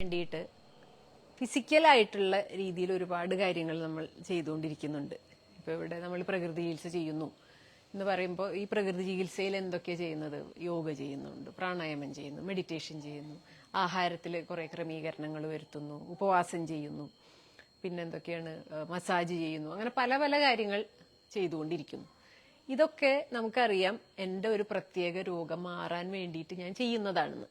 വേണ്ടിയിട്ട് ഫിസിക്കലായിട്ടുള്ള രീതിയിൽ ഒരുപാട് കാര്യങ്ങൾ നമ്മൾ ചെയ്തുകൊണ്ടിരിക്കുന്നുണ്ട്. ഇപ്പോൾ ഇവിടെ നമ്മൾ പ്രകൃതി ചികിത്സ ചെയ്യുന്നു എന്ന് പറയുമ്പോൾ ഈ പ്രകൃതി ചികിത്സയിൽ എന്തൊക്കെയാണ് ചെയ്യുന്നത്? യോഗ ചെയ്യുന്നുണ്ട് പ്രാണായാമം ചെയ്യുന്നു മെഡിറ്റേഷൻ ചെയ്യുന്നു ആഹാരത്തിൽ കുറേ ക്രമീകരണങ്ങൾ വരുത്തുന്നു ഉപവാസം ചെയ്യുന്നു പിന്നെ എന്തൊക്കെയാണ് മസാജ് ചെയ്യുന്നു അങ്ങനെ പല പല കാര്യങ്ങൾ ചെയ്തുകൊണ്ടിരിക്കുന്നു. ഇതൊക്കെ നമുക്കറിയാം എന്റെ ഒരു പ്രത്യേക രോഗം മാറാൻ വേണ്ടിയിട്ട് ഞാൻ ചെയ്യുന്നതാണെന്ന്.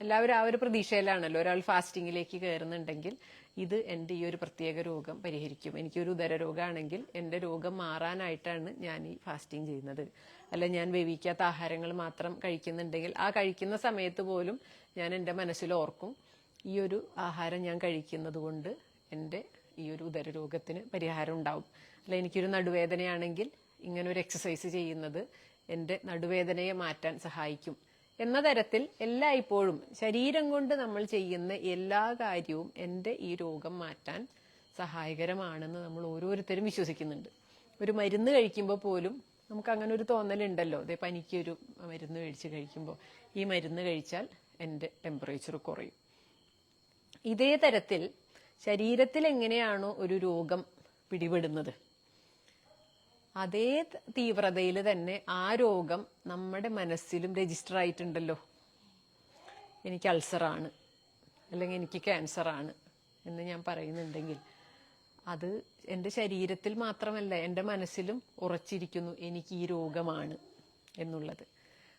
എല്ലാവരും ആ ഒരു പ്രതീക്ഷയിലാണല്ലോ ഒരാൾ ഫാസ്റ്റിങ്ങിലേക്ക് കയറുന്നുണ്ടെങ്കിൽ ഇത് എന്റെ ഈ ഒരു പ്രത്യേക രോഗം പരിഹരിക്കും. എനിക്കൊരു ഉദര രോഗമാണെങ്കിൽ എന്റെ രോഗം മാറാനായിട്ടാണ് ഞാൻ ഈ ഫാസ്റ്റിംഗ് ചെയ്യുന്നത്. അല്ല ഞാൻ വേവിക്കാത്ത ആഹാരങ്ങൾ മാത്രം കഴിക്കുന്നുണ്ടെങ്കിൽ ആ കഴിക്കുന്ന സമയത്ത് പോലും ഞാൻ എന്റെ മനസ്സിൽ ഓർക്കും ഈ ഒരു ആഹാരം ഞാൻ കഴിക്കുന്നത് കൊണ്ട് എന്റെ ഈ ഒരു ഉദര രോഗത്തിന് പരിഹാരം ഉണ്ടാവും. അല്ല എനിക്കൊരു നടുവേദനയാണെങ്കിൽ ഇങ്ങനെ ഒരു എക്സസൈസ് ചെയ്യുന്നത് എന്റെ നടുവേദനയെ മാറ്റാൻ സഹായിക്കും. എന്ന തരത്തിൽ എല്ലായ്പ്പോഴും ശരീരം കൊണ്ട് നമ്മൾ ചെയ്യുന്ന എല്ലാ കാര്യവും എന്റെ ഈ രോഗം മാറ്റാൻ സഹായകരമാണെന്ന് നമ്മൾ ഓരോരുത്തരും വിശ്വസിക്കുന്നുണ്ട്. ഒരു മരുന്ന് കഴിക്കുമ്പോൾ പോലും നമുക്ക് അങ്ങനെ ഒരു തോന്നലുണ്ടല്ലോ. അതേ പനിക്കൊരു മരുന്ന് കഴിച്ച് കഴിക്കുമ്പോൾ ഈ മരുന്ന് കഴിച്ചാൽ എന്റെ ടെമ്പറേച്ചർ കുറയും. ഇതേ തരത്തിൽ ശരീരത്തിൽ എങ്ങനെയാണോ ഒരു രോഗം പിടിപെടുന്നത്? അതേ തീവ്രതയിൽ തന്നെ ആ രോഗം നമ്മുടെ മനസ്സിലും രജിസ്റ്റർ ആയിട്ടുണ്ടല്ലോ. എനിക്ക് അൾസറാണ് അല്ലെങ്കിൽ എനിക്ക് ക്യാൻസറാണ് എന്ന് ഞാൻ പറയുന്നുണ്ടെങ്കിൽ അത് എന്റെ ശരീരത്തിൽ മാത്രമല്ല എന്റെ മനസ്സിലും ഉറച്ചിരിക്കുന്നു എനിക്ക് ഈ രോഗമാണ് എന്നുള്ളത്.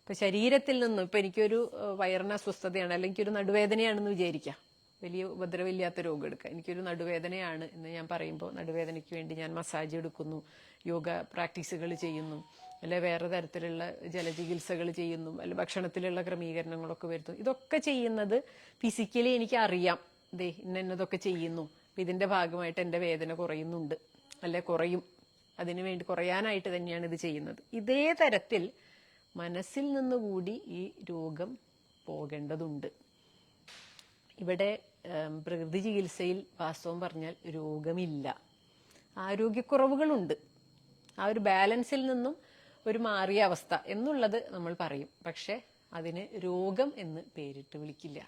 ഇപ്പം ശരീരത്തിൽ നിന്നും ഇപ്പം എനിക്കൊരു വയറിന് അസ്വസ്ഥതയാണ് അല്ലെങ്കിൽ ഒരു നടുവേദനയാണെന്ന് വിചാരിക്കാം. വലിയ ഉപദ്രവമില്ലാത്ത രോഗം എടുക്കുക. എനിക്കൊരു നടുവേദനയാണ് എന്ന് ഞാൻ പറയുമ്പോൾ നടുവേദനയ്ക്ക് വേണ്ടി ഞാൻ മസാജ് എടുക്കുന്നു യോഗ പ്രാക്ടീസുകൾ ചെയ്യുന്നു അല്ലെ വേറെ തരത്തിലുള്ള ജലചികിത്സകൾ ചെയ്യുന്നു അല്ലെ ഭക്ഷണത്തിലുള്ള ക്രമീകരണങ്ങളൊക്കെ വരുത്തുന്നു. ഇതൊക്കെ ചെയ്യുന്നത് ഫിസിക്കലി എനിക്ക് അറിയാം ദേ ഇന്ന ഇന്നതൊക്കെ ചെയ്യുന്നു. ഇതിന്റെ ഭാഗമായിട്ട് എന്റെ വേദന കുറയുന്നുണ്ട് അല്ലെ കുറയും. അതിനു വേണ്ടി കുറയാനായിട്ട് തന്നെയാണ് ഇത് ചെയ്യുന്നത്. ഇതേ തരത്തിൽ മനസ്സിൽ നിന്നുകൂടി ഈ രോഗം പോകേണ്ടതുണ്ട്. ഇവിടെ പ്രകൃതി ചികിത്സയിൽ വാസ്തവം പറഞ്ഞാൽ രോഗമില്ല. ആരോഗ്യക്കുറവുകളുണ്ട്. ആ ഒരു ബാലൻസിൽ നിന്നും ഒരു മാറിയ അവസ്ഥ എന്നുള്ളത് നമ്മൾ പറയും. പക്ഷെ അതിന് രോഗം എന്ന് പേരിട്ട് വിളിക്കില്ല.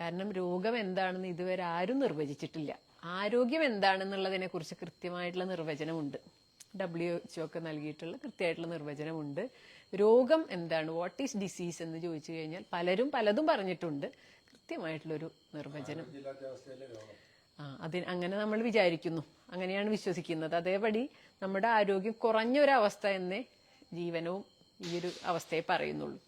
കാരണം രോഗം എന്താണെന്ന് ഇതുവരെ ആരും നിർവചിച്ചിട്ടില്ല. ആരോഗ്യം എന്താണെന്നുള്ളതിനെ കുറിച്ച് കൃത്യമായിട്ടുള്ള നിർവചനമുണ്ട്. ഡബ്ല്യു എച്ച് ഒക്കെ നൽകിയിട്ടുള്ള കൃത്യമായിട്ടുള്ള നിർവചനമുണ്ട്. രോഗം എന്താണ്? വാട്ട് ഈസ് ഡിസീസ് എന്ന് ചോദിച്ചു കഴിഞ്ഞാൽ പലരും പലതും പറഞ്ഞിട്ടുണ്ട്. കൃത്യമായിട്ടുള്ളൊരു നിർവചനം. ആ അതിന് അങ്ങനെ നമ്മൾ വിചാരിക്കുന്നു. അങ്ങനെയാണ് വിശ്വസിക്കുന്നത്. അതേപടി നമ്മുടെ ആരോഗ്യം കുറഞ്ഞ ഒരു അവസ്ഥ എന്നേ ജീവനവും ഈ ഒരു അവസ്ഥയെ പറയുന്നുള്ളൂ.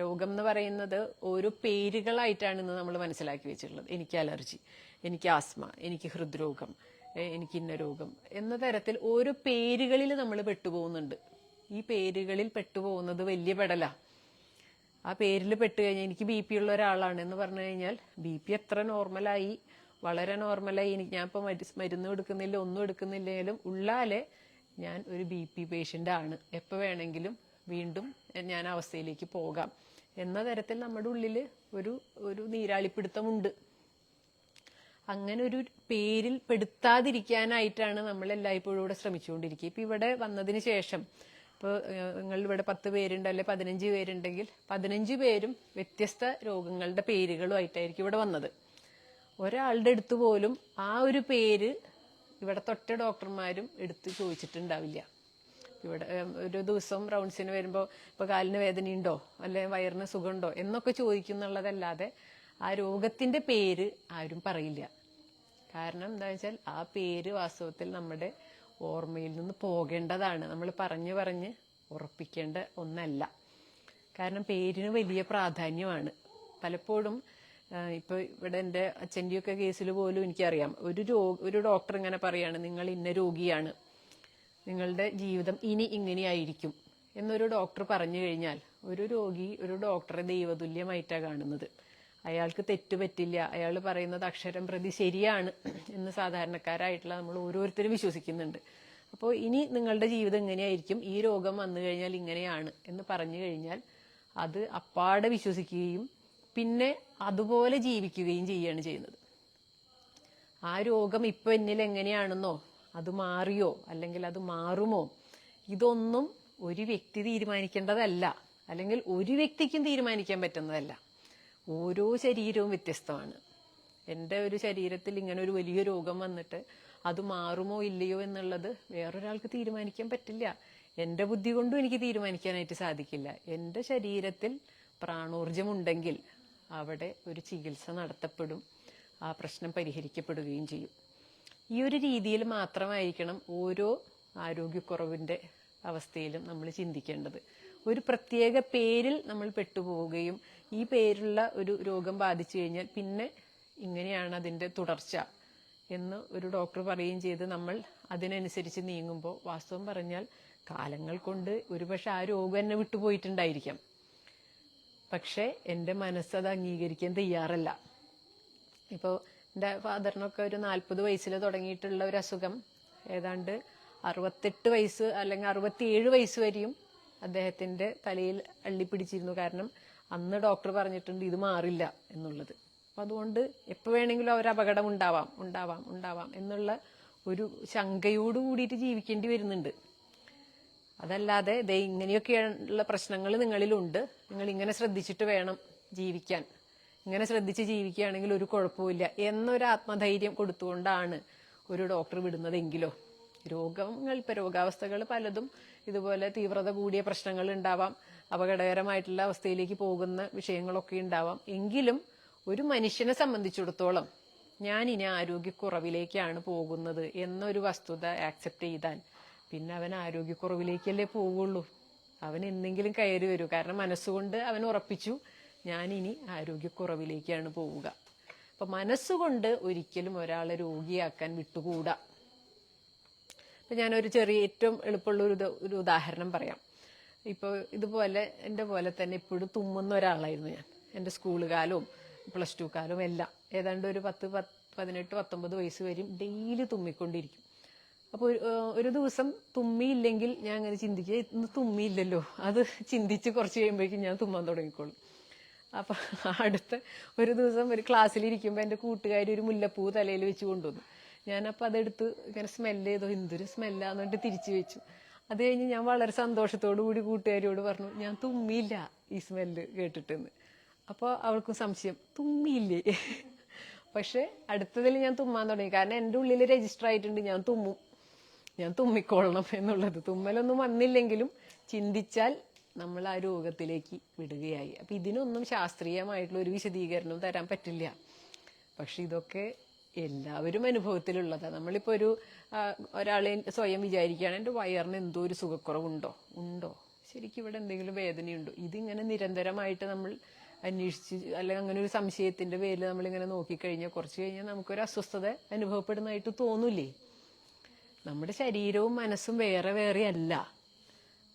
രോഗം എന്ന് പറയുന്നത് ഓരോ പേരുകളായിട്ടാണ് ഇന്ന് നമ്മൾ മനസ്സിലാക്കി വെച്ചിട്ടുള്ളത്. എനിക്ക് അലർജി എനിക്ക് ആസ്മ എനിക്ക് ഹൃദ്രോഗം എനിക്ക് ഇന്ന രോഗം എന്ന തരത്തിൽ ഓരോ പേരുകളിൽ നമ്മൾ പെട്ടുപോകുന്നുണ്ട്. ഈ പേരുകളിൽ പെട്ടുപോകുന്നത് വലിയ പെടലാ. ആ പേരിൽ പെട്ട് കഴിഞ്ഞാൽ എനിക്ക് ബി പി ഉള്ള ഒരാളാണ് എന്ന് പറഞ്ഞു കഴിഞ്ഞാൽ ബി പി എത്ര നോർമലായി വളരെ നോർമലായി എനിക്ക് ഞാൻ ഇപ്പൊ മരുന്ന് എടുക്കുന്നില്ല ഒന്നും എടുക്കുന്നില്ലെങ്കിലും ഉള്ളാലെ ഞാൻ ഒരു ബി പി പേഷ്യന്റ് ആണ്. എപ്പോൾ വേണമെങ്കിലും വീണ്ടും ഞാൻ അവസ്ഥയിലേക്ക് പോകാം. എന്ന തരത്തിൽ നമ്മുടെ ഉള്ളിൽ ഒരു ഒരു നീരാളിപ്പിടുത്തമുണ്ട്. അങ്ങനെ ഒരു പേരിൽ പെടുത്താതിരിക്കാനായിട്ടാണ് നമ്മൾ എല്ലായ്പ്പോഴും ഇവിടെ ശ്രമിച്ചുകൊണ്ടിരിക്കുക. ഇപ്പൊ ഇവിടെ വന്നതിന് ശേഷം ഇപ്പോൾ നിങ്ങൾ ഇവിടെ പത്ത് പേരുണ്ട് അല്ലെ പതിനഞ്ച് പേരുണ്ടെങ്കിൽ പതിനഞ്ച് പേരും വ്യത്യസ്ത രോഗങ്ങളുടെ പേരുകളുമായിട്ടായിരിക്കും ഇവിടെ വന്നത്. ഒരാളുടെ അടുത്ത് പോലും ആ ഒരു പേര് ഇവിടെ തൊട്ട ഡോക്ടർമാരും എടുത്ത് ചോദിച്ചിട്ടുണ്ടാവില്ല. ഇവിടെ ഒരു ദിവസം റൗണ്ട്സിന് വരുമ്പോൾ ഇപ്പൊ കാലിന് വേദനയുണ്ടോ? അല്ലെ വയറിന് സുഖമുണ്ടോ? എന്നൊക്കെ ചോദിക്കുന്നുള്ളതല്ലാതെ ആ രോഗത്തിന്റെ പേര് ആരും പറയില്ല. കാരണം എന്താ വെച്ചാൽ ആ പേര് വാസ്തവത്തിൽ നമ്മുടെ ഓർമ്മയിൽ നിന്ന് പോകേണ്ടതാണ്. നമ്മൾ പറഞ്ഞു പറഞ്ഞ് ഉറപ്പിക്കേണ്ട ഒന്നല്ല. കാരണം പേരിന് വലിയ പ്രാധാന്യമാണ്. പലപ്പോഴും ഇപ്പൊ ഇവിടെ എന്റെ അച്ഛന്റെയൊക്കെ കേസിൽ പോലും എനിക്കറിയാം. ഒരു രോഗ ഒരു ഡോക്ടർ ഇങ്ങനെ പറയാണ് നിങ്ങൾ ഇന്ന രോഗിയാണ്. നിങ്ങളുടെ ജീവിതം ഇനി ഇങ്ങനെയായിരിക്കും. എന്നൊരു ഡോക്ടർ പറഞ്ഞു കഴിഞ്ഞാൽ ഒരു രോഗി ഒരു ഡോക്ടറെ ദൈവതുല്യമായിട്ടാണ് കാണുന്നത്. അയാൾക്ക് തെറ്റുപറ്റില്ല അയാൾ പറയുന്നത് അക്ഷരം പ്രതി ശരിയാണ് എന്ന് സാധാരണക്കാരായിട്ടുള്ള നമ്മൾ ഓരോരുത്തരും വിശ്വസിക്കുന്നുണ്ട്. അപ്പോൾ ഇനി നിങ്ങളുടെ ജീവിതം എങ്ങനെയായിരിക്കും? ഈ രോഗം വന്നു കഴിഞ്ഞാൽ ഇങ്ങനെയാണ് എന്ന് പറഞ്ഞു കഴിഞ്ഞാൽ അത് അപ്പാടെ വിശ്വസിക്കുകയും പിന്നെ അതുപോലെ ജീവിക്കുകയും ചെയ്യാണ് ചെയ്യുന്നത്. ആ രോഗം ഇപ്പൊ എന്നിൽ എങ്ങനെയാണെന്നോ അത് മാറിയോ അല്ലെങ്കിൽ അത് മാറുമോ ഇതൊന്നും ഒരു വ്യക്തി തീരുമാനിക്കേണ്ടതല്ല. അല്ലെങ്കിൽ ഒരു വ്യക്തിക്കും തീരുമാനിക്കാൻ പറ്റുന്നതല്ല. ഓരോ ശരീരവും വ്യത്യസ്തമാണ്. എന്റെ ഒരു ശരീരത്തിൽ ഇങ്ങനെ ഒരു വലിയ രോഗം വന്നിട്ട് അത് മാറുമോ ഇല്ലയോ എന്നുള്ളത് വേറൊരാൾക്ക് തീരുമാനിക്കാൻ പറ്റില്ല. എന്റെ ബുദ്ധി കൊണ്ടും എനിക്ക് തീരുമാനിക്കാനായിട്ട് സാധിക്കില്ല. എന്റെ ശരീരത്തിൽ പ്രാണോർജമുണ്ടെങ്കിൽ അവിടെ ഒരു ചികിത്സ നടത്തപ്പെടും ആ പ്രശ്നം പരിഹരിക്കപ്പെടുകയും ചെയ്യും. ഈ ഒരു രീതിയിൽ മാത്രമായിരിക്കണം ഓരോ ആരോഗ്യക്കുറവിന്റെ അവസ്ഥയിലും നമ്മൾ ചിന്തിക്കേണ്ടത്. ഒരു പ്രത്യേക പേരിൽ നമ്മൾ പെട്ടുപോവുകയും ഈ പേരുള്ള ഒരു രോഗം ബാധിച്ചു കഴിഞ്ഞാൽ പിന്നെ ഇങ്ങനെയാണ് അതിന്റെ തുടർച്ച എന്ന് ഒരു ഡോക്ടർ പറയുകയും ചെയ്ത് നമ്മൾ അതിനനുസരിച്ച് നീങ്ങുമ്പോൾ വാസ്തവം പറഞ്ഞാൽ കാലങ്ങൾ കൊണ്ട് ഒരുപക്ഷെ ആ രോഗം എന്നെ വിട്ടുപോയിട്ടുണ്ടായിരിക്കാം. പക്ഷേ എന്റെ മനസ്സത് അംഗീകരിക്കാൻ തയ്യാറല്ല. ഇപ്പോൾ എന്റെ ഫാദറിനൊക്കെ ഒരു നാൽപ്പത് വയസ്സിൽ തുടങ്ങിയിട്ടുള്ള ഒരു അസുഖം. ഏതാണ്ട് അറുപത്തെട്ട് വയസ്സ് അല്ലെങ്കിൽ അറുപത്തിയേഴ് വയസ്സ് വരെയും അദ്ദേഹത്തിന്റെ തലയിൽ അള്ളിപ്പിടിച്ചിരുന്നു. കാരണം അന്ന് ഡോക്ടർ പറഞ്ഞിട്ടുണ്ട് ഇത് മാറില്ല എന്നുള്ളത്. അപ്പം അതുകൊണ്ട് എപ്പോൾ വേണമെങ്കിലും അവർ അപകടം ഉണ്ടാവാം ഉണ്ടാവാം ഉണ്ടാവാം എന്നുള്ള ഒരു ശങ്കയോട് കൂടിയിട്ട് ജീവിക്കേണ്ടി വരുന്നുണ്ട്. അതല്ലാതെ ദേ ഇങ്ങനെയൊക്കെയുള്ള പ്രശ്നങ്ങൾ നിങ്ങളിലുണ്ട്. നിങ്ങൾ ഇങ്ങനെ ശ്രദ്ധിച്ചിട്ട് വേണം ജീവിക്കാൻ. ഇങ്ങനെ ശ്രദ്ധിച്ച് ജീവിക്കുകയാണെങ്കിൽ ഒരു കുഴപ്പമില്ല എന്നൊരു ആത്മധൈര്യം കൊടുത്തുകൊണ്ടാണ് ഒരു ഡോക്ടർ വിടുന്നതെങ്കിലോ. രോഗങ്ങൾ ഇപ്പൊ രോഗാവസ്ഥകൾ പലതും ഇതുപോലെ തീവ്രത കൂടിയ പ്രശ്നങ്ങൾ ഉണ്ടാവാം അപകടകരമായിട്ടുള്ള അവസ്ഥയിലേക്ക് പോകുന്ന വിഷയങ്ങളൊക്കെ ഉണ്ടാവാം. എങ്കിലും ഒരു മനുഷ്യനെ സംബന്ധിച്ചിടത്തോളം ഞാൻ ഇനി ആരോഗ്യക്കുറവിലേക്കാണ് പോകുന്നത് എന്നൊരു വസ്തുത ആക്സെപ്റ്റ് ചെയ്താൽ പിന്നെ അവൻ ആരോഗ്യക്കുറവിലേക്കല്ലേ പോവുള്ളൂ. അവൻ എന്തെങ്കിലും കയറി വരൂ. കാരണം മനസ്സുകൊണ്ട് അവൻ ഉറപ്പിച്ചു ഞാൻ ഇനി ആരോഗ്യക്കുറവിലേക്കാണ് പോവുക. അപ്പൊ മനസ്സുകൊണ്ട് ഒരിക്കലും ഒരാളെ രോഗിയാക്കാൻ വിട്ടുകൂടാ. ഇപ്പൊ ഞാനൊരു ചെറിയ ഏറ്റവും എളുപ്പമുള്ള ഒരു ഒരു ഉദാഹരണം പറയാം. ഇപ്പോൾ ഇതുപോലെ എന്റെ പോലെ തന്നെ ഇപ്പോഴും തുമ്മുന്ന ഒരാളായിരുന്നു ഞാൻ. എന്റെ സ്കൂൾ കാലവും പ്ലസ് ടു കാലവും എല്ലാം. ഏതാണ്ട് ഒരു പത്ത് പത്ത് പതിനെട്ട് പത്തൊമ്പത് വയസ്സ് വരെയും ഡെയിലി തുമ്മിക്കൊണ്ടിരിക്കും. അപ്പോൾ ഒരു, ദിവസം തുമ്മിയില്ലെങ്കിൽ ഞാൻ അങ്ങനെ ചിന്തിക്കുക ഇന്ന് തുമ്മിയില്ലല്ലോ. അത് ചിന്തിച്ച് കുറച്ച് കഴിയുമ്പോഴേക്കും ഞാൻ തുമ്മാൻ തുടങ്ങിക്കോളും. അപ്പൊ അടുത്ത ഒരു ദിവസം ഒരു ക്ലാസ്സിലിരിക്കുമ്പോൾ എന്റെ കൂട്ടുകാരി ഒരു മുല്ലപ്പൂ തലയിൽ വെച്ച് കൊണ്ടുവന്നു. ഞാനപ്പോൾ അതെടുത്ത് ഇങ്ങനെ സ്മെല്ല് ചെയ്തു. എന്തൊരു സ്മെല്ലാന്ന് പറഞ്ഞിട്ട് തിരിച്ചു വെച്ചു. അത് കഴിഞ്ഞ് ഞാൻ വളരെ സന്തോഷത്തോടു കൂടി കൂട്ടുകാരിയോട് പറഞ്ഞു ഞാൻ തുമ്മിയില്ല ഈ സ്മെല്ല് കേട്ടിട്ടെന്ന്. അപ്പോൾ അവൾക്കും സംശയം തുമ്മിയില്ലേ? പക്ഷെ അടുത്തതിൽ ഞാൻ തുമ്മാൻ തുടങ്ങി. കാരണം എന്റെ ഉള്ളിൽ രജിസ്റ്റർ ആയിട്ടുണ്ട് ഞാൻ തുമ്മും. ഞാൻ തുമ്മിക്കൊള്ളണം എന്നുള്ളത്. തുമ്മലൊന്നും വന്നില്ലെങ്കിലും ചിന്തിച്ചാൽ നമ്മൾ ആ രോഗത്തിലേക്ക് വിടുകയായി. അപ്പൊ ഇതിനൊന്നും ശാസ്ത്രീയമായിട്ടുള്ള ഒരു വിശദീകരണം തരാൻ പറ്റില്ല. പക്ഷെ ഇതൊക്കെ എല്ലാവരും അനുഭവത്തിലുള്ളതാണ് നമ്മളിപ്പോ ഒരു ഒരാളെ സ്വയം വിചാരിക്കുകയാണ് എന്റെ വയറിന് എന്തോ ഒരു സുഖക്കുറവുണ്ടോ? ഉണ്ടോ? ശരിക്കും ഇവിടെ എന്തെങ്കിലും വേദനയുണ്ടോ? ഇതിങ്ങനെ നിരന്തരമായിട്ട് നമ്മൾ അന്വേഷിച്ച് അല്ലെങ്കിൽ അങ്ങനെ ഒരു സംശയത്തിന്റെ പേരിൽ നമ്മളിങ്ങനെ നോക്കിക്കഴിഞ്ഞാൽ കുറച്ച് കഴിഞ്ഞാൽ നമുക്കൊരു അസ്വസ്ഥത അനുഭവപ്പെടുന്നതായിട്ട് തോന്നൂലേ? നമ്മുടെ ശരീരവും മനസ്സും വേറെ വേറെ അല്ല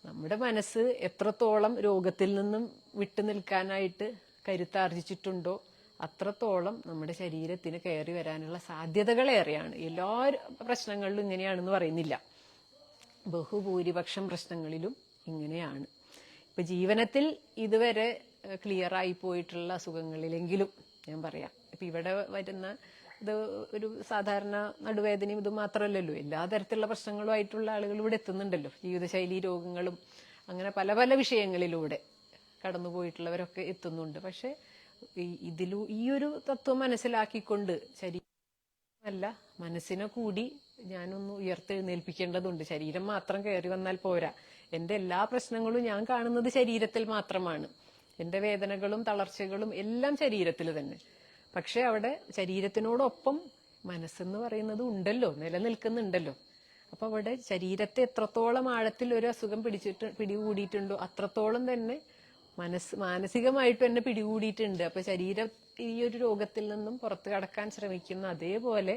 നമ്മുടെ മനസ്സ് എത്രത്തോളം രോഗത്തിൽ നിന്നും വിട്ടു നിൽക്കാനായിട്ട് കരുത്താർജിച്ചിട്ടുണ്ടോ? അത്രത്തോളം നമ്മുടെ ശരീരത്തിന് കയറി വരാനുള്ള സാധ്യതകളേറെയാണ്. എല്ലാ പ്രശ്നങ്ങളിലും ഇങ്ങനെയാണെന്ന് പറയുന്നില്ല. ബഹുഭൂരിപക്ഷം പ്രശ്നങ്ങളിലും ഇങ്ങനെയാണ്. ഇപ്പൊ ജീവനത്തിൽ ഇതുവരെ ക്ലിയർ ആയി പോയിട്ടുള്ള അസുഖങ്ങളിലെങ്കിലും ഞാൻ പറയാം. ഇപ്പൊ ഇവിടെ വരുന്ന ഇത് ഒരു സാധാരണ നടുവേദനയും ഇത് മാത്രമല്ലല്ലോ. എല്ലാ തരത്തിലുള്ള പ്രശ്നങ്ങളുമായിട്ടുള്ള ആളുകൾ ഇവിടെ എത്തുന്നുണ്ടല്ലോ. ജീവിതശൈലി രോഗങ്ങളും അങ്ങനെ പല പല വിഷയങ്ങളിലൂടെ കടന്നുപോയിട്ടുള്ളവരൊക്കെ എത്തുന്നുണ്ട്. പക്ഷെ ഇതിലൂ ഈ ഒരു തത്വം മനസ്സിലാക്കിക്കൊണ്ട് ശരീരമല്ല മനസ്സിനെ കൂടി ഞാനൊന്ന് ഉയർത്തെഴുന്നേൽപ്പിക്കേണ്ടതുണ്ട്. ശരീരം മാത്രം കയറി വന്നാൽ പോരാ. എന്റെ എല്ലാ പ്രശ്നങ്ങളും ഞാൻ കാണുന്നത് ശരീരത്തിൽ മാത്രമാണ്. എന്റെ വേദനകളും തളർച്ചകളും എല്ലാം ശരീരത്തിൽ തന്നെ. പക്ഷെ അവിടെ ശരീരത്തിനോടൊപ്പം മനസ്സെന്ന് പറയുന്നത് ഉണ്ടല്ലോ നിലനിൽക്കുന്നുണ്ടല്ലോ. അപ്പൊ അവിടെ ശരീരത്തെ എത്രത്തോളം ആഴത്തിൽ ഒരു അസുഖം പിടിച്ചിട്ട് പിടികൂടിയിട്ടുണ്ടോ അത്രത്തോളം തന്നെ മനസ്സ് മാനസികമായിട്ടും എന്നെ പിടികൂടിയിട്ടുണ്ട്. അപ്പൊ ശരീരം ഈ ഒരു രോഗത്തിൽ നിന്നും പുറത്തു കടക്കാൻ ശ്രമിക്കുന്ന അതേപോലെ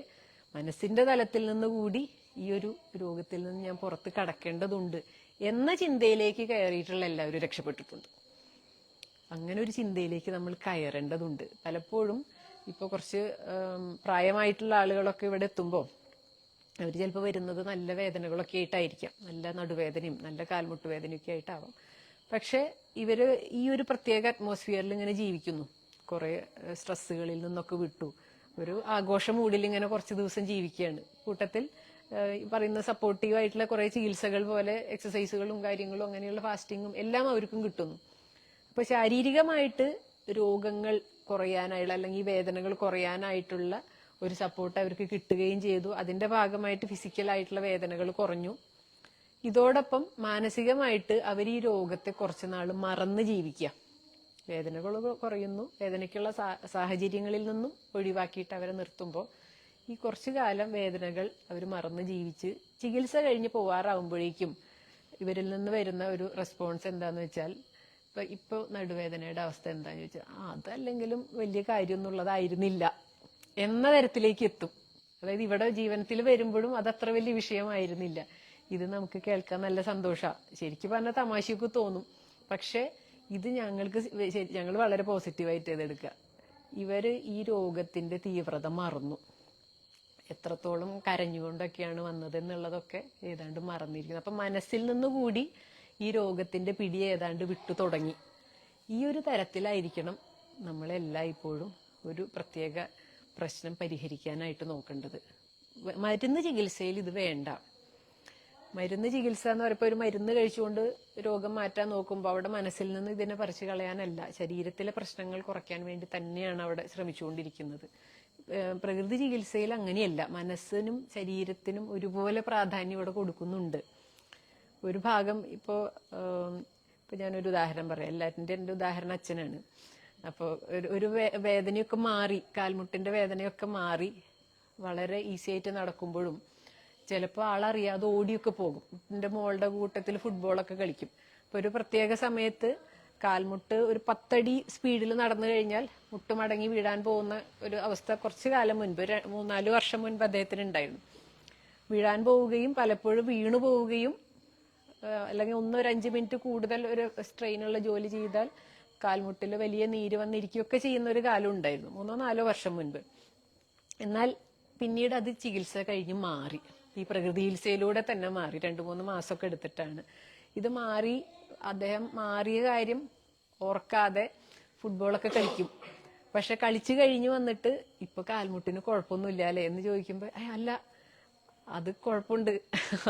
മനസ്സിന്റെ തലത്തിൽ നിന്ന് കൂടി ഈ ഒരു രോഗത്തിൽ നിന്ന് ഞാൻ പുറത്ത് കടക്കേണ്ടതുണ്ട് എന്ന ചിന്തയിലേക്ക് കയറിയിട്ടുള്ള എല്ലാവരും രക്ഷപ്പെട്ടിട്ടുണ്ട്. അങ്ങനെ ഒരു ചിന്തയിലേക്ക് നമ്മൾ കയറേണ്ടതുണ്ട്. പലപ്പോഴും ഇപ്പൊ കുറച്ച് പ്രായമായിട്ടുള്ള ആളുകളൊക്കെ ഇവിടെ എത്തുമ്പോൾ അവർ ചിലപ്പോൾ വരുന്നത് നല്ല വേദനകളൊക്കെ ആയിട്ടായിരിക്കാം. നല്ല നടുവേദനയും നല്ല കാൽമുട്ട് വേദനയൊക്കെ ആയിട്ടാവാം. പക്ഷെ ഇവർ ഈ ഒരു പ്രത്യേക അറ്റ്മോസ്ഫിയറിൽ ഇങ്ങനെ ജീവിക്കുന്നു. കുറെ സ്ട്രെസ്സുകളിൽ നിന്നൊക്കെ വിട്ടു. ഒരു ആഘോഷ മൂഡിൽ ഇങ്ങനെ കുറച്ച് ദിവസം ജീവിക്കുകയാണ്. കൂട്ടത്തിൽ പറയുന്ന സപ്പോർട്ടീവ് ആയിട്ടുള്ള കുറെ ചികിത്സകൾ പോലെ എക്സസൈസുകളും കാര്യങ്ങളും അങ്ങനെയുള്ള ഫാസ്റ്റിങ്ങും എല്ലാം അവർക്കും കിട്ടുന്നു. അപ്പൊ ശാരീരികമായിട്ട് രോഗങ്ങൾ കുറയാനായുള്ള അല്ലെങ്കിൽ വേദനകൾ കുറയാനായിട്ടുള്ള ഒരു സപ്പോർട്ട് അവർക്ക് കിട്ടുകയും ചെയ്തു. അതിന്റെ ഭാഗമായിട്ട് ഫിസിക്കലായിട്ടുള്ള വേദനകൾ കുറഞ്ഞു. ഇതോടൊപ്പം മാനസികമായിട്ട് അവർ ഈ രോഗത്തെ കുറച്ച് നാൾ മറന്ന് ജീവിക്കുക വേദനകൾ കുറയുന്നു. വേദനയ്ക്കുള്ള സാഹചര്യങ്ങളിൽ നിന്നും ഒഴിവാക്കിയിട്ട് അവരെ നിർത്തുമ്പോൾ ഈ കുറച്ചു കാലം വേദനകൾ അവർ മറന്ന് ജീവിച്ച് ചികിത്സ കഴിഞ്ഞ് പോവാറാവുമ്പോഴേക്കും ഇവരിൽ നിന്ന് വരുന്ന ഒരു റെസ്പോൺസ് എന്താന്ന് വെച്ചാൽ ഇപ്പൊ ഇപ്പൊ നടുവേദനയുടെ അവസ്ഥ എന്താന്ന് ചോദിച്ചാൽ അതല്ലെങ്കിലും വലിയ കാര്യം എന്നുള്ളതായിരുന്നില്ല എന്ന തരത്തിലേക്ക് എത്തും. അതായത് ഇവിടെ ജീവനത്തിൽ വരുമ്പോഴും അത് അത്ര വലിയ വിഷയമായിരുന്നില്ല. ഇത് നമുക്ക് കേൾക്കാൻ നല്ല സന്തോഷമാണ് ശരിക്കും പറഞ്ഞാൽ തമാശയൊക്കെ തോന്നും. പക്ഷേ ഇത് ഞങ്ങൾക്ക് ഞങ്ങൾ വളരെ പോസിറ്റീവായിട്ട് ഇതെടുക്കുക ഇവർ ഈ രോഗത്തിന്റെ തീവ്രത മറന്നു. എത്രത്തോളം കരഞ്ഞുകൊണ്ടൊക്കെയാണ് വന്നത് എന്നുള്ളതൊക്കെ ഏതാണ്ട് മറന്നിരിക്കുന്നു. അപ്പം മനസ്സിൽ നിന്ന് കൂടി ഈ രോഗത്തിന്റെ പിടി ഏതാണ്ട് വിട്ടു തുടങ്ങി. ഈ ഒരു തരത്തിലായിരിക്കണം നമ്മളെല്ലായ്പ്പോഴും ഒരു പ്രത്യേക പ്രശ്നം പരിഹരിക്കാനായിട്ട് നോക്കേണ്ടത്. മരുന്ന് ചികിത്സയിൽ ഇത് വേണ്ട. മരുന്ന് ചികിത്സ എന്ന് പറയുമ്പോൾ ഒരു മരുന്ന് കഴിച്ചുകൊണ്ട് രോഗം മാറ്റാൻ നോക്കുമ്പോൾ അവിടെ മനസ്സിൽ നിന്ന് ഇതിനെ പറിച്ചു കളയാനല്ല ശരീരത്തിലെ പ്രശ്നങ്ങൾ കുറയ്ക്കാൻ വേണ്ടി തന്നെയാണ് അവിടെ ശ്രമിച്ചുകൊണ്ടിരിക്കുന്നത്. പ്രകൃതി ചികിത്സയിൽ അങ്ങനെയല്ല മനസ്സിനും ശരീരത്തിനും ഒരുപോലെ പ്രാധാന്യം ഇവിടെ കൊടുക്കുന്നുണ്ട്. ഒരു ഭാഗം ഇപ്പോ ഏം, ഇപ്പൊ ഞാനൊരു ഉദാഹരണം പറയാം. എല്ലാറ്റിന്റെ എന്റെ ഉദാഹരണം അച്ഛനാണ്. അപ്പോൾ ഒരു ഒരു വേദനയൊക്കെ മാറി കാൽമുട്ടിന്റെ വേദനയൊക്കെ മാറി വളരെ ഈസി ആയിട്ട് നടക്കുമ്പോഴും ചിലപ്പോൾ ആളറിയാതെ ഓടിയൊക്കെ പോകും. എന്റെ മോളുടെ കൂട്ടത്തിൽ ഫുട്ബോളൊക്കെ കളിക്കും. അപ്പൊ ഒരു പ്രത്യേക സമയത്ത് കാൽമുട്ട് ഒരു പത്തടി സ്പീഡിൽ നടന്നു കഴിഞ്ഞാൽ മുട്ട് മടങ്ങി വീഴാൻ പോകുന്ന ഒരു അവസ്ഥ കുറച്ച് കാലം മുൻപ് മൂന്നാൽ വർഷം മുൻപ് അദ്ദേഹത്തിന് ഉണ്ടായിരുന്നു. വീഴാൻ പോവുകയും പലപ്പോഴും വീണു പോവുകയും അല്ലെങ്കിൽ ഒന്നോ ഒരു അഞ്ച് മിനിറ്റ് കൂടുതൽ ഒരു സ്ട്രെയിനുള്ള ജോലി ചെയ്താൽ കാൽമുട്ടിൽ വലിയ നീര് വന്നിരിക്കുകയൊക്കെ ചെയ്യുന്ന ഒരു കാലം ഉണ്ടായിരുന്നു മൂന്നോ നാലോ വർഷം മുൻപ്. എന്നാൽ പിന്നീട് അത് ചികിത്സ കഴിഞ്ഞ് മാറി. ഈ പ്രകൃതി ചികിത്സയിലൂടെ തന്നെ മാറി. രണ്ടു മൂന്ന് മാസമൊക്കെ എടുത്തിട്ടാണ്. ഇത് മാറി അദ്ദേഹം മാറിയ കാര്യം ഓർക്കാതെ ഫുട്ബോളൊക്കെ കളിക്കും. പക്ഷെ കളിച്ചു കഴിഞ്ഞ് വന്നിട്ട് ഇപ്പൊ കാൽമുട്ടിന് കുഴപ്പമൊന്നുമില്ല അല്ലേ? എന്ന് ചോദിക്കുമ്പോ "ഏയ് അല്ല അത് കുഴപ്പമുണ്ട്.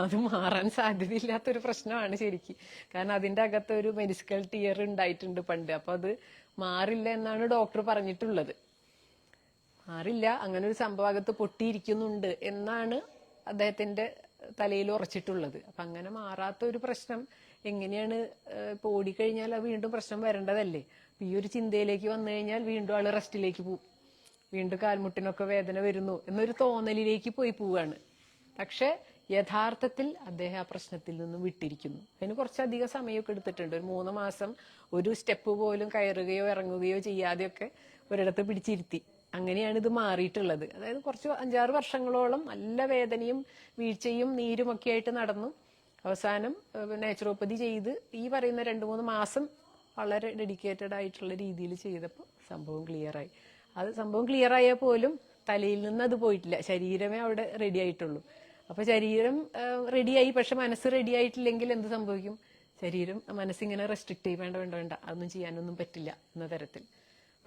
അത് മാറാൻ സാധ്യതയില്ലാത്തൊരു പ്രശ്നമാണ് ശരിക്ക്. കാരണം അതിന്റെ അകത്ത് ഒരു മെഡിക്കൽ ടിയർ ഉണ്ടായിട്ടുണ്ട് പണ്ട്. അപ്പൊ അത് മാറില്ല എന്നാണ് ഡോക്ടർ പറഞ്ഞിട്ടുള്ളത്. മാറില്ല. അങ്ങനെ ഒരു സംഭവകത്ത് പൊട്ടിയിരിക്കുന്നുണ്ട് എന്നാണ് അദ്ദേഹത്തിന്റെ തലയിൽ ഉറച്ചിട്ടുള്ളത്. അപ്പൊ അങ്ങനെ മാറാത്ത ഒരു പ്രശ്നം എങ്ങനെയാണ് ഇപ്പൊ ഓടിക്കഴിഞ്ഞാൽ അത് വീണ്ടും പ്രശ്നം വരേണ്ടതല്ലേ? ഈ ഒരു ചിന്തയിലേക്ക് വന്നു കഴിഞ്ഞാൽ വീണ്ടും ആൾ റെസ്റ്റിലേക്ക് പോകും വീണ്ടും കാൽമുട്ടിനൊക്കെ വേദന വരുന്നു എന്നൊരു തോന്നലിലേക്ക് പോയി പോവാണ്. പക്ഷെ യഥാർത്ഥത്തിൽ അദ്ദേഹം ആ പ്രശ്നത്തിൽ നിന്നും വിട്ടിരിക്കുന്നു. അതിന് കുറച്ചധികം സമയമൊക്കെ എടുത്തിട്ടുണ്ട്. ഒരു മൂന്ന് മാസം ഒരു സ്റ്റെപ്പ് പോലും കയറുകയോ ഇറങ്ങുകയോ ചെയ്യാതെയൊക്കെ ഒരിടത്ത് പിടിച്ചിരുത്തി. അങ്ങനെയാണ് ഇത് മാറിയിട്ടുള്ളത്. അതായത് കുറച്ച് അഞ്ചാറ് വർഷങ്ങളോളം നല്ല വേദനയും വീഴ്ചയും നീരും ഒക്കെ ആയിട്ട് നടന്നു. അവസാനം നാച്ചുറോപ്പതി ചെയ്ത് ഈ പറയുന്ന രണ്ട് മൂന്ന് മാസം വളരെ ഡെഡിക്കേറ്റഡ് ആയിട്ടുള്ള രീതിയിൽ ചെയ്തപ്പോൾ സംഭവം ക്ലിയറായി അത് സംഭവം ക്ലിയർ ആയാൽ പോലും തലയിൽ നിന്ന് അത് പോയിട്ടില്ല. ശരീരമേ അവിടെ റെഡി ആയിട്ടുള്ളൂ. അപ്പൊ ശരീരം റെഡിയായി പക്ഷെ മനസ്സ് റെഡി ആയിട്ടില്ലെങ്കിൽ എന്ത് സംഭവിക്കും? ശരീരം മനസ്സിങ്ങനെ റെസ്ട്രിക്ട് ചെയ്യും വേണ്ട വേണ്ട വേണ്ട അതൊന്നും ചെയ്യാനൊന്നും പറ്റില്ല എന്ന തരത്തിൽ.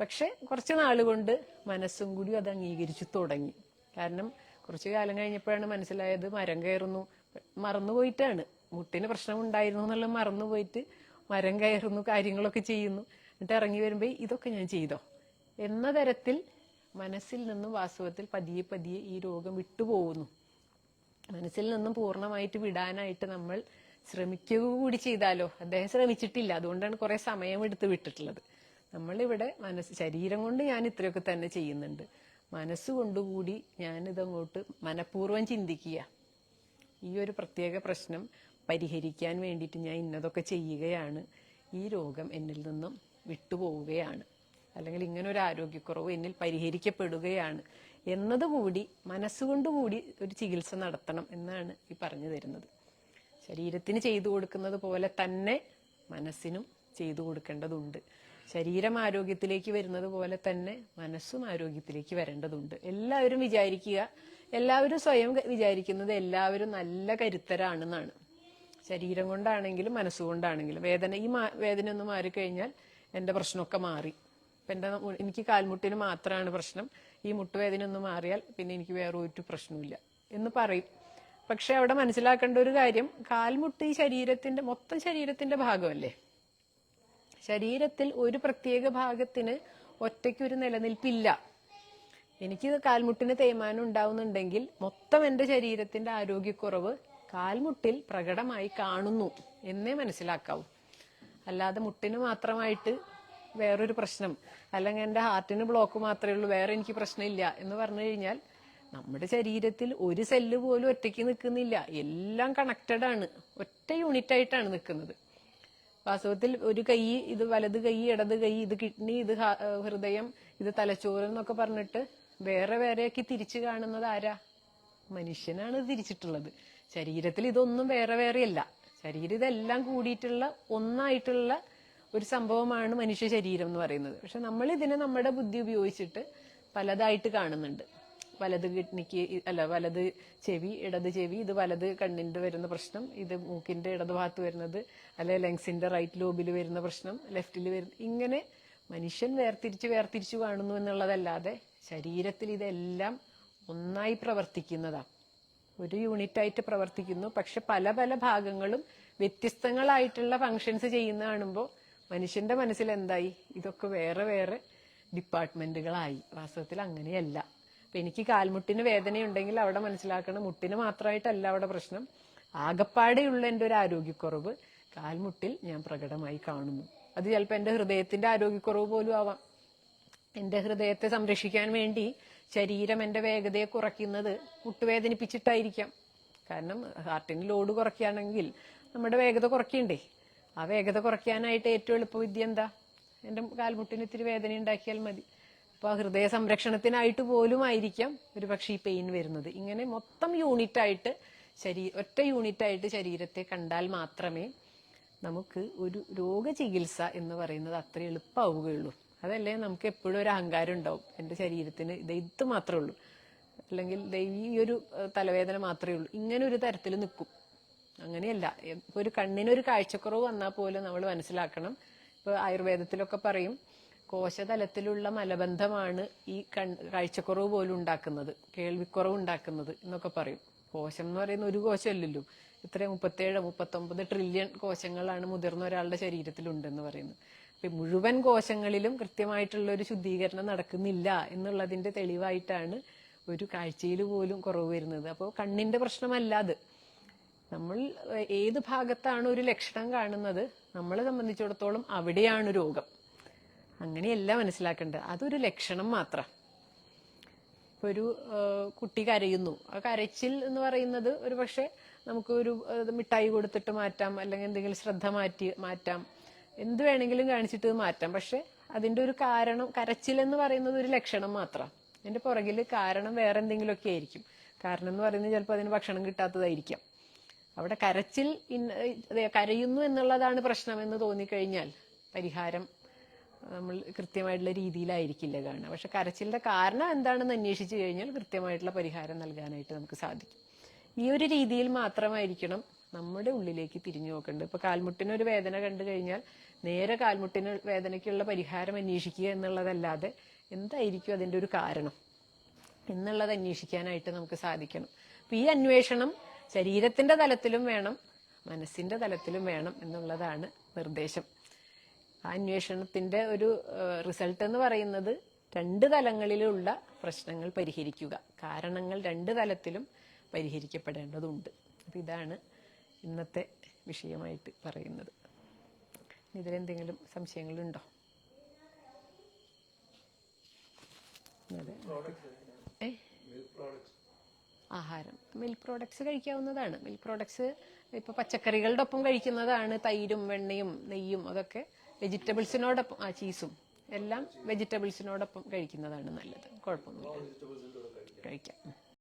പക്ഷെ കുറച്ച് നാളുകൊണ്ട് മനസ്സും കൂടി അത് അംഗീകരിച്ചു തുടങ്ങി. കാരണം കുറച്ച് കാലം കഴിഞ്ഞപ്പോഴാണ് മനസ്സിലായത് മരം കയറുന്നു. മറന്നുപോയിട്ടാണ് മുട്ടിന് പ്രശ്നം ഉണ്ടായിരുന്നു എന്നുള്ളത് മറന്നുപോയിട്ട് മരം കയറുന്നു കാര്യങ്ങളൊക്കെ ചെയ്യുന്നു. എന്നിട്ട് ഇറങ്ങി വരുമ്പോൾ ഇതൊക്കെ ഞാൻ ചെയ്തോ? എന്ന തരത്തിൽ മനസ്സിൽ നിന്നും വാസ്തവത്തിൽ പതിയെ പതിയെ ഈ രോഗം വിട്ടുപോകുന്നു. മനസ്സിൽ നിന്നും പൂർണമായിട്ട് വിടാനായിട്ട് നമ്മൾ ശ്രമിക്കുക കൂടി ചെയ്താലോ? അദ്ദേഹം ശ്രമിച്ചിട്ടില്ല. അതുകൊണ്ടാണ് കുറെ സമയം എടുത്ത് വിട്ടിട്ടുള്ളത്. നമ്മളിവിടെ മനസ്സ് ശരീരം കൊണ്ട് ഞാൻ ഇത്രയൊക്കെ തന്നെ ചെയ്യുന്നുണ്ട്. മനസ്സുകൊണ്ടുകൂടി ഞാനിതങ്ങോട്ട് മനഃപൂർവം ചിന്തിക്കുക. ഈ ഒരു പ്രത്യേക പ്രശ്നം പരിഹരിക്കാൻ വേണ്ടിയിട്ട് ഞാൻ ഇന്നതൊക്കെ ചെയ്യുകയാണ്. ഈ രോഗം എന്നിൽ നിന്നും വിട്ടുപോവുകയാണ്. അല്ലെങ്കിൽ ഇങ്ങനെ ഒരു ആരോഗ്യക്കുറവ് എന്നിൽ പരിഹരിക്കപ്പെടുകയാണ്. എന്നതുകൂടി മനസ്സുകൊണ്ടുകൂടി ഒരു ചികിത്സ നടത്തണം എന്നാണ് ഈ പറഞ്ഞു തരുന്നത്. ശരീരത്തിന് ചെയ്തു കൊടുക്കുന്നത് പോലെ തന്നെ മനസ്സിനും ചെയ്തു കൊടുക്കേണ്ടതുണ്ട്. ശരീരം ആരോഗ്യത്തിലേക്ക് വരുന്നത് പോലെ തന്നെ മനസ്സും ആരോഗ്യത്തിലേക്ക് വരേണ്ടതുണ്ട്. എല്ലാവരും വിചാരിക്കുക എല്ലാവരും സ്വയം വിചാരിക്കുന്നത് എല്ലാവരും നല്ല കരുത്തരാണെന്നാണ്. ശരീരം കൊണ്ടാണെങ്കിലും മനസ്സുകൊണ്ടാണെങ്കിലും വേദന ഈ വേദന ഒന്ന് മാറിക്കഴിഞ്ഞാൽ എന്റെ പ്രശ്നമൊക്കെ മാറി. ഇപ്പൊ എന്റെ എനിക്ക് കാൽമുട്ടിന് മാത്രമാണ് പ്രശ്നം. ഈ മുട്ടുവേദന ഒന്ന് മാറിയാൽ പിന്നെ എനിക്ക് വേറെ ഒരു പ്രശ്നമില്ല എന്ന് പറയും. പക്ഷെ അവിടെ മനസ്സിലാക്കേണ്ട ഒരു കാര്യം കാൽമുട്ട് ഈ ശരീരത്തിന്റെ മൊത്തം ശരീരത്തിന്റെ ഭാഗമല്ലേ? ശരീരത്തിൽ ഒരു പ്രത്യേക ഭാഗത്തിന് ഒറ്റയ്ക്ക് ഒരു നിലനിൽപ്പില്ല. എനിക്ക് കാൽമുട്ടിന് തേയ്മാനം ഉണ്ടാവുന്നുണ്ടെങ്കിൽ മൊത്തം എന്റെ ശരീരത്തിന്റെ ആരോഗ്യക്കുറവ് കാൽമുട്ടിൽ പ്രകടമായി കാണുന്നു എന്നേ മനസ്സിലാക്കാവൂ. അല്ലാതെ മുട്ടിന് മാത്രമായിട്ട് വേറൊരു പ്രശ്നം അല്ലെങ്കിൽ എന്റെ ഹാർട്ടിന് ബ്ലോക്ക് മാത്രമേ ഉള്ളൂ വേറെ എനിക്ക് പ്രശ്നമില്ല എന്ന് പറഞ്ഞു കഴിഞ്ഞാൽ നമ്മുടെ ശരീരത്തിൽ ഒരു സെല്ല് പോലും ഒറ്റയ്ക്ക് നിൽക്കുന്നില്ല. എല്ലാം കണക്റ്റഡ് ആണ് ഒറ്റ യൂണിറ്റ് ആയിട്ടാണ് നിൽക്കുന്നത്. വാസ്തവത്തിൽ ഒരു കൈ ഇത് വലത് കൈ ഇടത് കൈ ഇത് കിഡ്നി ഇത് ഹൃദയം ഇത് തലച്ചോറ് എന്നൊക്കെ പറഞ്ഞിട്ട് വേറെ വേറെയൊക്കെ തിരിച്ചു കാണുന്നത് ആരാ? മനുഷ്യനാണ് തിരിച്ചിട്ടുള്ളത്. ശരീരത്തിൽ ഇതൊന്നും വേറെ വേറെയല്ല. ശരീരം ഇതെല്ലാം കൂടിയിട്ടുള്ള ഒന്നായിട്ടുള്ള ഒരു സംഭവമാണ് മനുഷ്യ ശരീരം എന്ന് പറയുന്നത്. പക്ഷെ നമ്മൾ ഇതിനെ നമ്മുടെ ബുദ്ധി ഉപയോഗിച്ചിട്ട് പലതായിട്ട് കാണുന്നുണ്ട്. വലത് കിഡ്നിക്ക് അല്ല വലത് ചെവി ഇടത് ചെവി ഇത് വലത് കണ്ണിന്റെ വരുന്ന പ്രശ്നം ഇത് മൂക്കിന്റെ ഇടത് ഭാഗത്ത് വരുന്നത് അല്ലെ ലങ്സിന്റെ റൈറ്റ് ലോബിൽ വരുന്ന പ്രശ്നം ലെഫ്റ്റിൽ വരുന്ന ഇങ്ങനെ മനുഷ്യൻ വേർതിരിച്ച് വേർതിരിച്ച് കാണുന്നു എന്നുള്ളതല്ലാതെ ശരീരത്തിൽ ഇതെല്ലാം ഒന്നായി പ്രവർത്തിക്കുന്നതാ. ഒരു യൂണിറ്റ് ആയിട്ട് പ്രവർത്തിക്കുന്നു. പക്ഷെ പല പല ഭാഗങ്ങളും വ്യത്യസ്തങ്ങളായിട്ടുള്ള ഫങ്ഷൻസ് ചെയ്യുന്ന കാണുമ്പോൾ മനുഷ്യന്റെ മനസ്സിൽ എന്തായി ഇതൊക്കെ വേറെ വേറെ ഡിപ്പാർട്ട്മെന്റുകളായി വാസ്തവത്തിൽ അങ്ങനെയല്ല. എനിക്ക് കാൽമുട്ടിന് വേദനയുണ്ടെങ്കിൽ അവിടെ മനസ്സിലാക്കണം. മുട്ടിന് മാത്രമായിട്ടല്ല അവിടെ പ്രശ്നം. ആകപ്പാടെയുള്ള എന്റെ ഒരു ആരോഗ്യക്കുറവ് കാൽമുട്ടിൽ ഞാൻ പ്രകടമായി കാണുന്നു. അത് ചിലപ്പോൾ എന്റെ ഹൃദയത്തിന്റെ ആരോഗ്യക്കുറവ് പോലും ആവാം. എന്റെ ഹൃദയത്തെ സംരക്ഷിക്കാൻ വേണ്ടി ശരീരം എന്റെ വേഗതയെ കുറയ്ക്കുന്നത് മുട്ടുവേദനിപ്പിച്ചിട്ടായിരിക്കാം. കാരണം ഹാർട്ടിന് ലോഡ് കുറയ്ക്കുകയാണെങ്കിൽ നമ്മുടെ വേഗത കുറയ്ക്കണ്ടേ? ആ വേഗത കുറയ്ക്കാനായിട്ട് ഏറ്റവും എളുപ്പവിദ്യ എന്താ? എന്റെ കാൽമുട്ടിന് ഇത്തിരി വേദന ഉണ്ടാക്കിയാൽ മതി. അപ്പൊ ആ ഹൃദയ സംരക്ഷണത്തിനായിട്ട് പോലും ആയിരിക്കാം ഒരു പക്ഷേ ഈ പെയിൻ വരുന്നത്. ഇങ്ങനെ മൊത്തം യൂണിറ്റായിട്ട് ശരീ ഒറ്റ യൂണിറ്റായിട്ട് ശരീരത്തെ കണ്ടാൽ മാത്രമേ നമുക്ക് ഒരു രോഗചികിത്സ എന്ന് പറയുന്നത് അത്ര എളുപ്പമാവുകയുള്ളൂ അതല്ലേ നമുക്ക് എപ്പോഴും ഒരു അഹങ്കാരം ഉണ്ടാവും. എന്റെ ശരീരത്തിന് ഇത് ഇത് മാത്രമേ ഉള്ളൂ. അല്ലെങ്കിൽ ഈ ഒരു തലവേദന മാത്രമേ ഉള്ളൂ. ഇങ്ങനെ ഒരു തരത്തിൽ നിൽക്കും. അങ്ങനെയല്ല. ഇപ്പോൾ ഒരു കണ്ണിനൊരു കാഴ്ചക്കുറവ് വന്നാൽ പോലും നമ്മൾ മനസ്സിലാക്കണം. ഇപ്പോൾ ആയുർവേദത്തിലൊക്കെ പറയും കോശതലത്തിലുള്ള മലബന്ധമാണ് ഈ കാഴ്ചക്കുറവ് പോലും ഉണ്ടാക്കുന്നത് കേൾവിക്കുറവ് ഉണ്ടാക്കുന്നത് എന്നൊക്കെ പറയും. കോശം എന്ന് പറയുന്ന ഒരു കോശമല്ലല്ലോ. ഇത്ര മുപ്പത്തേഴ് മുപ്പത്തൊമ്പത് ട്രില്യൺ കോശങ്ങളാണ് മുതിർന്ന ഒരാളുടെ ശരീരത്തിലുണ്ടെന്ന് പറയുന്നത്. അപ്പൊ മുഴുവൻ കോശങ്ങളിലും കൃത്യമായിട്ടുള്ള ഒരു ശുദ്ധീകരണം നടക്കുന്നില്ല എന്നുള്ളതിന്റെ തെളിവായിട്ടാണ് ഒരു കാഴ്ചയിൽ പോലും കുറവ് വരുന്നത്. അപ്പോൾ കണ്ണിന്റെ പ്രശ്നമല്ല അത്. നമ്മൾ ഏത് ഭാഗത്താണ് ഒരു ലക്ഷണം കാണുന്നത്? നമ്മളെ സംബന്ധിച്ചിടത്തോളം അവിടെയാണ് രോഗം. അങ്ങനെയല്ല മനസ്സിലാക്കേണ്ടത് അതൊരു ലക്ഷണം മാത്രം. ഇപ്പൊ ഒരു കുട്ടി കരയുന്നു. ആ കരച്ചിൽ എന്ന് പറയുന്നത് ഒരു പക്ഷെ നമുക്ക് ഒരു മിഠായി കൊടുത്തിട്ട് മാറ്റാം അല്ലെങ്കിൽ എന്തെങ്കിലും ശ്രദ്ധ മാറ്റി മാറ്റാം. എന്ത് വേണമെങ്കിലും കാണിച്ചിട്ട് മാറ്റാം. പക്ഷെ അതിന്റെ ഒരു കാരണം കരച്ചിൽ എന്ന് പറയുന്നത് ഒരു ലക്ഷണം മാത്രം. അതിന്റെ പുറകിൽ കാരണം വേറെ എന്തെങ്കിലുമൊക്കെ ആയിരിക്കും. കാരണം എന്ന് പറയുന്നത് ചിലപ്പോൾ അതിന് ഭക്ഷണം കിട്ടാത്തതായിരിക്കാം. അവിടെ കരച്ചിൽ കരയുന്നു എന്നുള്ളതാണ് പ്രശ്നമെന്ന് തോന്നിക്കഴിഞ്ഞാൽ പരിഹാരം നമ്മൾ കൃത്യമായിട്ടുള്ള രീതിയിലായിരിക്കില്ല കാണുക. പക്ഷെ കരച്ചിലിന്റെ കാരണം എന്താണെന്ന് അന്വേഷിച്ചു കഴിഞ്ഞാൽ കൃത്യമായിട്ടുള്ള പരിഹാരം നൽകാനായിട്ട് നമുക്ക് സാധിക്കും. ഈ ഒരു രീതിയിൽ മാത്രമായിരിക്കണം നമ്മുടെ ഉള്ളിലേക്ക് തിരിഞ്ഞു നോക്കേണ്ടത്. ഇപ്പൊ കാൽമുട്ടിനൊരു വേദന കണ്ടു കഴിഞ്ഞാൽ നേരെ കാൽമുട്ടിന് വേദനയ്ക്കുള്ള പരിഹാരം അന്വേഷിക്കുക എന്നുള്ളതല്ലാതെ എന്തായിരിക്കും അതിന്റെ ഒരു കാരണം എന്നുള്ളത് അന്വേഷിക്കാനായിട്ട് നമുക്ക് സാധിക്കണം. അപ്പൊ ഈ അന്വേഷണം ശരീരത്തിന്റെ തലത്തിലും വേണം മനസ്സിന്റെ തലത്തിലും വേണം എന്നുള്ളതാണ് നിർദ്ദേശം. അന്വേഷണത്തിന്റെ ഒരു റിസൾട്ട് എന്ന് പറയുന്നത് രണ്ട് തലങ്ങളിലുള്ള പ്രശ്നങ്ങൾ പരിഹരിക്കുക. കാരണങ്ങൾ രണ്ട് തലത്തിലും പരിഹരിക്കപ്പെടേണ്ടതുണ്ട്. അപ്പം ഇതാണ് ഇന്നത്തെ വിഷയമായിട്ട് പറയുന്നത്. ഇതിലെന്തെങ്കിലും സംശയങ്ങളുണ്ടോ? ആഹാരം. മിൽക്ക് പ്രോഡക്ട്സ് കഴിക്കാവുന്നതാണ്. മിൽക്ക് പ്രോഡക്ട്സ് ഇപ്പൊ പച്ചക്കറികളുടെ ഒപ്പം കഴിക്കുന്നതാണ് തൈരും വെണ്ണയും നെയ്യും അതൊക്കെ വെജിറ്റബിൾസിനോടൊപ്പം ആ ചീസും എല്ലാം വെജിറ്റബിൾസിനോടൊപ്പം കഴിക്കുന്നതാണ് നല്ലത് കുഴപ്പമൊന്നുമില്ല കഴിക്കാം.